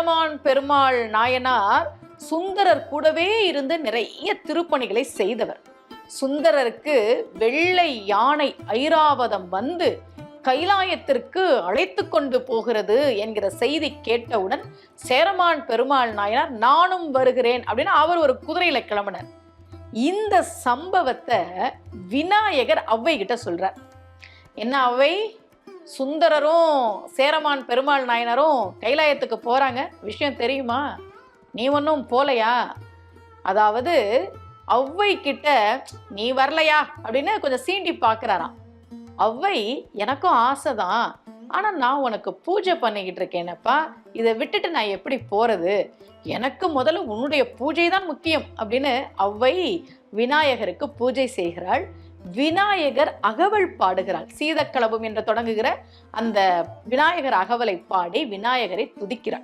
சேரமான் பெருமாள் நாயனார் சுந்தரர் கூடவே இருந்து நிறைய திருப்பணிகளை செய்தவர். சுந்தரருக்கு வெள்ளை யானை ஐராவதம் வந்து கைலாயத்திற்கு அழைத்து கொண்டு போகிறது என்கிற செய்தி கேட்டவுடன் சேரமான் பெருமாள் நாயனார் நானும் வருகிறேன் அப்படின்னு அவர் ஒரு குதிரையில கிளம்பினார். இந்த சம்பவத்தை விநாயகர் அவ்வை கிட்ட சொல்றார். என்ன அவை சுந்தரரும் சேரமான் பெருமாள் நாயனரும் கைலாயத்துக்கு போகிறாங்க விஷயம் தெரியுமா? நீ ஒன்றும் போலையா? அதாவது ஔவை கிட்ட நீ வரலையா? அப்படின்னு கொஞ்சம் சீண்டி பார்க்குறாராம் ஒளவை எனக்கும் ஆசை தான் ஆனால் நான் உனக்கு பூஜை பண்ணிக்கிட்டு இருக்கேனப்பா. இதை விட்டுட்டு நான் எப்படி போகிறது எனக்கு முதல்ல உன்னுடைய பூஜை தான் முக்கியம். அப்படின்னு ஒளவை விநாயகருக்கு பூஜை செய்கிறாள். விநாயகர் அகவல் பாடுகிறாள் சீதக்களபம் என்று தொடங்குகிற அந்த விநாயகர் அகவலை பாடி விநாயகரை துதிக்கிறாள்